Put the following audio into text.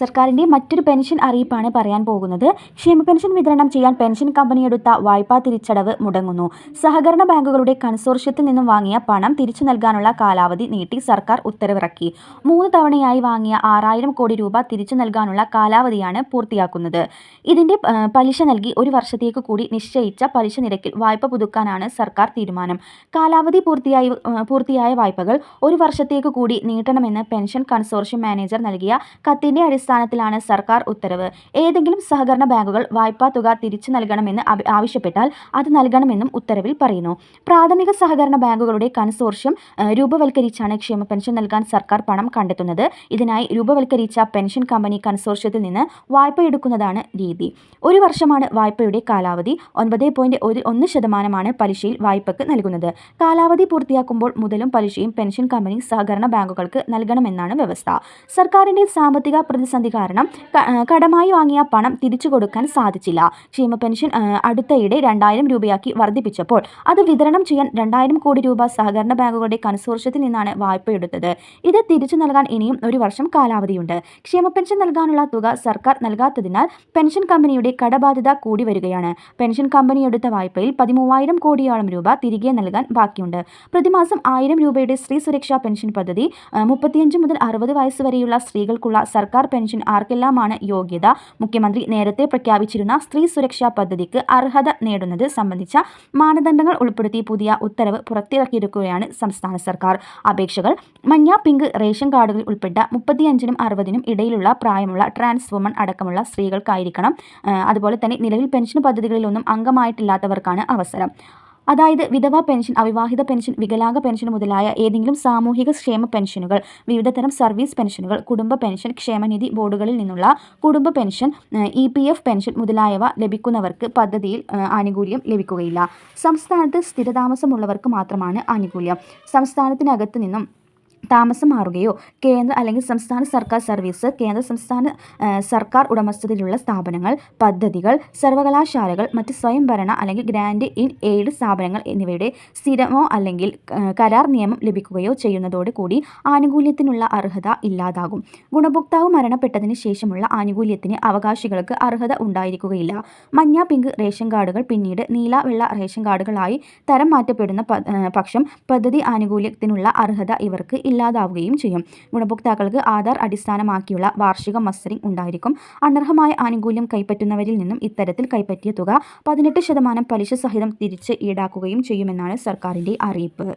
സർക്കാരിന്റെ മറ്റൊരു പെൻഷൻ അറിയിപ്പാണ് പറയാൻ പോകുന്നത്. ക്ഷേമ പെൻഷൻ വിതരണം ചെയ്യാൻ പെൻഷൻ കമ്പനി എടുത്ത വായ്പാ തിരിച്ചടവ് മുടങ്ങുന്നു. സഹകരണ ബാങ്കുകളുടെ കൺസോർഷ്യത്തിൽ നിന്നും വാങ്ങിയ പണം തിരിച്ചു നൽകാനുള്ള കാലാവധി നീട്ടി സർക്കാർ ഉത്തരവിറക്കി. മൂന്ന് തവണയായി വാങ്ങിയ ആറായിരം കോടി രൂപ തിരിച്ചു നൽകാനുള്ള കാലാവധിയാണ് പൂർത്തിയാക്കുന്നത്. ഇതിന്റെ പലിശ നൽകി ഒരു വർഷത്തേക്ക് കൂടി നിശ്ചയിച്ച പലിശ നിരക്കിൽ വായ്പ പുതുക്കാനാണ് സർക്കാർ തീരുമാനം. കാലാവധി പൂർത്തിയായി പൂർത്തിയായ വായ്പകൾ ഒരു വർഷത്തേക്ക് കൂടി നീട്ടണമെന്ന് പെൻഷൻ കൺസോർഷ്യം മാനേജർ നൽകിയ കത്തിന്റെ അടിസ്ഥാനത്തിലാണ് സർക്കാർ ഉത്തരവ്. ഏതെങ്കിലും സഹകരണ ബാങ്കുകൾ വായ്പാ തുക തിരിച്ചു നൽകണമെന്ന് ആവശ്യപ്പെട്ടാൽ അത് നൽകണമെന്നും ഉത്തരവിൽ പറയുന്നു. പ്രാഥമിക സഹകരണ ബാങ്കുകളുടെ കൺസോർഷ്യം രൂപവൽക്കരിച്ചാണ് ക്ഷേമ പെൻഷൻ നൽകാൻ സർക്കാർ പണം കണ്ടെത്തുന്നത്. ഇതിനായി രൂപവൽക്കരിച്ച പെൻഷൻ കമ്പനി കൺസോർഷ്യത്തിൽ നിന്ന് വായ്പ എടുക്കുന്നതാണ് രീതി. ഒരു വർഷമാണ് വായ്പയുടെ കാലാവധി. ഒൻപത് പോയിന്റ് ഒരു ഒന്ന് ശതമാനമാണ് പലിശയിൽ വായ്പക്ക് നൽകുന്നത്. കാലാവധി പൂർത്തിയാക്കുമ്പോൾ മുതലും പലിശയും പെൻഷൻ കമ്പനി സഹകരണ ബാങ്കുകൾക്ക് നൽകണമെന്നാണ് വ്യവസ്ഥ. സർക്കാരിന്റെ സാമ്പത്തിക പ്രതിസന്ധി കാരണം കടമായി വാങ്ങിയ പണം തിരിച്ചു കൊടുക്കാൻ സാധിച്ചില്ല. ക്ഷേമ പെൻഷൻ അടുത്തയിടെ രണ്ടായിരം രൂപയാക്കി വർദ്ധിപ്പിച്ചപ്പോൾ അത് വിതരണം ചെയ്യാൻ രണ്ടായിരം കോടി രൂപ സഹകരണ ബാങ്കുകളുടെ കൺസോർഷ്യത്തിൽ നിന്നാണ് വായ്പയെടുത്തത് ഇത് തിരിച്ചു നൽകാൻ ഇനിയും ഒരു വർഷം കാലാവധിയുണ്ട്. ക്ഷേമ പെൻഷൻ നൽകാനുള്ള തുക സർക്കാർ നൽകാത്തതിനാൽ പെൻഷൻ കമ്പനിയുടെ കടബാധ്യത കൂടി വരികയാണ്. പെൻഷൻ കമ്പനി എടുത്ത വായ്പയിൽ പതിമൂവായിരം കോടിയോളം രൂപ തിരികെ നൽകാൻ ബാക്കിയുണ്ട്. പ്രതിമാസം ആയിരം രൂപയുടെ സ്ത്രീ സുരക്ഷാ പെൻഷൻ പദ്ധതി മുപ്പത്തിയഞ്ച് മുതൽ അറുപത് വയസ്സ് വരെയുള്ള സ്ത്രീകൾക്കുള്ള സർക്കാർ പെൻഷൻ ആർക്കെല്ലാമാണ് യോഗ്യത? മുഖ്യമന്ത്രി നേരത്തെ പ്രഖ്യാപിച്ചിരുന്ന സ്ത്രീ സുരക്ഷാ പദ്ധതിക്ക് അർഹത നേടുന്നത് സംബന്ധിച്ച മാനദണ്ഡങ്ങൾ ഉൾപ്പെടുത്തി പുതിയ ഉത്തരവ് പുറത്തിറക്കിയിരിക്കുകയാണ് സംസ്ഥാന സർക്കാർ. അപേക്ഷകൾ മഞ്ഞ പിങ്ക് റേഷൻ കാർഡുകളിൽ ഉൾപ്പെട്ട മുപ്പത്തിയഞ്ചിനും അറുപതിനും ഇടയിലുള്ള പ്രായമുള്ള ട്രാൻസ് വുമൺ അടക്കമുള്ള സ്ത്രീകൾക്കായിരിക്കണം. അതുപോലെ തന്നെ നിലവിൽ പെൻഷൻ പദ്ധതികളിലൊന്നും അംഗമായിട്ടില്ലാത്തവർക്കാണ് അവസരം. അതായത് വിധവാ പെൻഷൻ അവിവാഹിത പെൻഷൻ വികലാംഗ പെൻഷൻ മുതലായ ഏതെങ്കിലും സാമൂഹിക ക്ഷേമ പെൻഷനുകൾ വിവിധതരം സർവീസ് പെൻഷനുകൾ കുടുംബ പെൻഷൻ ക്ഷേമനിധി ബോർഡുകളിൽ നിന്നുള്ള കുടുംബ pension E P F pension മുതലായവ ലഭിക്കുന്നവർക്ക് പദ്ധതിയിൽ ആനുകൂല്യം ലഭിക്കുകയില്ല. സംസ്ഥാനത്ത് സ്ഥിരതാമസമുള്ളവർക്ക് മാത്രമാണ് ആനുകൂല്യം. സംസ്ഥാനത്തിനകത്ത് നിന്നും താമസം മാറുകയോ കേന്ദ്ര അല്ലെങ്കിൽ സംസ്ഥാന സർക്കാർ സർവീസ് കേന്ദ്ര സംസ്ഥാന സർക്കാർ ഉടമസ്ഥതയിലുള്ള സ്ഥാപനങ്ങൾ പദ്ധതികൾ സർവകലാശാലകൾ മറ്റ് സ്വയംഭരണ അല്ലെങ്കിൽ ഗ്രാൻഡ് ഇൻ എയ്ഡ് സ്ഥാപനങ്ങൾ എന്നിവയുടെ സ്ഥിരമോ അല്ലെങ്കിൽ കരാർ നിയമം ലഭിക്കുകയോ ചെയ്യുന്നതോട് കൂടി ആനുകൂല്യത്തിനുള്ള അർഹത ഇല്ലാതാകും. ഗുണഭോക്താവ് മരണപ്പെട്ടതിന് ശേഷമുള്ള ആനുകൂല്യത്തിന് അവകാശികൾക്ക് അർഹത ഉണ്ടായിരിക്കുകയില്ല. മഞ്ഞ പിങ്ക് റേഷൻ കാർഡുകൾ പിന്നീട് നീല വെള്ള റേഷൻ കാർഡുകളായി തരം മാറ്റപ്പെടുന്ന പക്ഷം പദ്ധതി ആനുകൂല്യത്തിനുള്ള അർഹത ഇവർക്ക് ഇല്ലാതാവുകയും ചെയ്യും. ഗുണഭോക്താക്കൾക്ക് ആധാർ അടിസ്ഥാനമാക്കിയുള്ള വാർഷിക മസ്റ്ററിംഗ് ഉണ്ടായിരിക്കും. അനർഹമായ ആനുകൂല്യം കൈപ്പറ്റുന്നവരിൽ നിന്നും ഇത്തരത്തിൽ കൈപ്പറ്റിയ തുക പതിനെട്ട് ശതമാനം പലിശ സഹിതം തിരിച്ച് ഈടാക്കുകയും ചെയ്യുമെന്നാണ് സർക്കാരിന്റെ അറിയിപ്പ്.